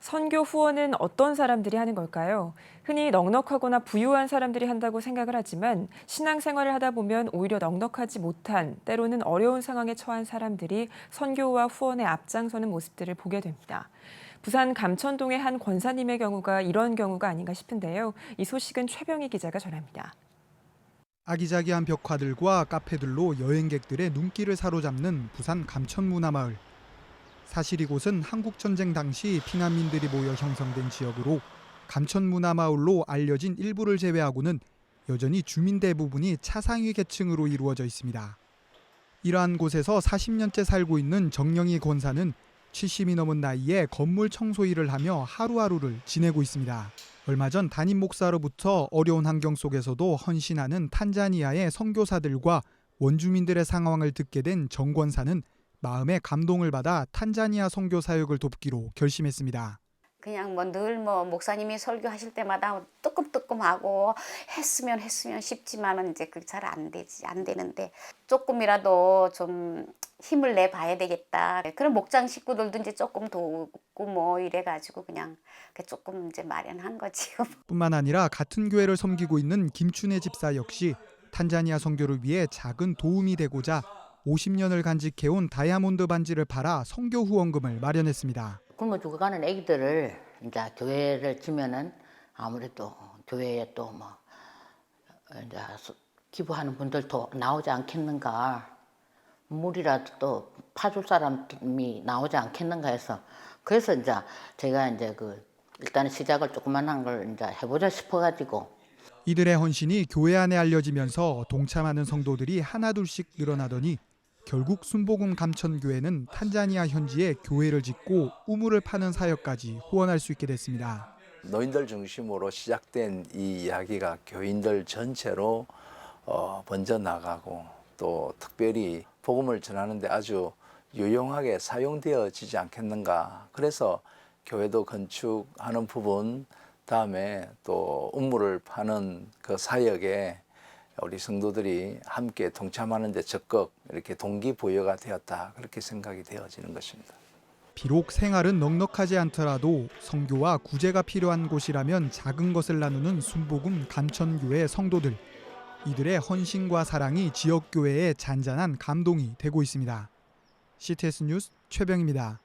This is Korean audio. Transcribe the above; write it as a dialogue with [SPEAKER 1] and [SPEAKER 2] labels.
[SPEAKER 1] 선교 후원은 어떤 사람들이 하는 걸까요? 흔히 넉넉하거나 부유한 사람들이 한다고 생각을 하지만 신앙생활을 하다 보면 오히려 넉넉하지 못한 때로는 어려운 상황에 처한 사람들이 선교와 후원에 앞장서는 모습들을 보게 됩니다. 부산 감천동의 한 권사님의 경우가 이런 경우가 아닌가 싶은데요. 이 소식은 최병희 기자가 전합니다.
[SPEAKER 2] 아기자기한 벽화들과 카페들로 여행객들의 눈길을 사로잡는 부산 감천문화마을. 사실 이곳은 한국전쟁 당시 피난민들이 모여 형성된 지역으로 감천문화마을로 알려진 일부를 제외하고는 여전히 주민 대부분이 차상위 계층으로 이루어져 있습니다. 이러한 곳에서 40년째 살고 있는 정영희 권사는 70이 넘은 나이에 건물 청소 일을 하며 하루하루를 지내고 있습니다. 얼마 전 담임 목사로부터 어려운 환경 속에서도 헌신하는 탄자니아의 선교사들과 원주민들의 상황을 듣게 된 정권사는 마음의 감동을 받아 탄자니아 선교 사역을 돕기로 결심했습니다.
[SPEAKER 3] 그냥 뭐 늘뭐 목사님이 설교하실 때마다 뜨끔뜨끔하고 했으면 했으면 싶지만은 이제 그게 잘안 되지 안 되는데 조금이라도 좀 힘을 내 봐야 되겠다. 그런 목장 식구들도 이제 조금 도우고 뭐 이래 가지고 그냥 그 조금 이제 마련한 거지요.
[SPEAKER 2] 뿐만 아니라 같은 교회를 섬기고 있는 김춘혜 집사 역시 탄자니아 선교를 위해 작은 도움이 되고자 50년을 간직해온 다이아몬드 반지를 팔아 선교 후원금을 마련했습니다.
[SPEAKER 4] 굶어 죽어가는 애기들을 이제 교회를 지면은 아무래도 교회에 또뭐 이제 수- 기부하는 분들도 나오지 않겠는가 물이라도 또 파줄 사람이 나오지 않겠는가 해서 그래서 이제 제가 이제 그 일단 시작을 조그만한 걸 이제 해보자 싶어가지고
[SPEAKER 2] 이들의 헌신이 교회 안에 알려지면서 동참하는 성도들이 하나둘씩 늘어나더니 결국 순복음 감천교회는 탄자니아 현지에 교회를 짓고 우물을 파는 사역까지 후원할 수 있게 됐습니다.
[SPEAKER 5] 노인들 중심으로 시작된 이 이야기가 교인들 전체로 어, 번져 나가고 또 특별히 복음을 전하는데 아주 유용하게 사용되어지지 않겠는가. 그래서 교회도 건축하는 부분, 다음에 또 우물을 파는 그 사역에 우리 성도들이 함께 동참하는 데 적극 이렇게 동기부여가 되었다. 그렇게 생각이 되어지는 것입니다.
[SPEAKER 2] 비록 생활은 넉넉하지 않더라도 성교와 구제가 필요한 곳이라면 작은 것을 나누는 순복음 감천교회 성도들. 이들의 헌신과 사랑이 지역 교회의 잔잔한 감동이 되고 있습니다. CTS 뉴스 최병입니다.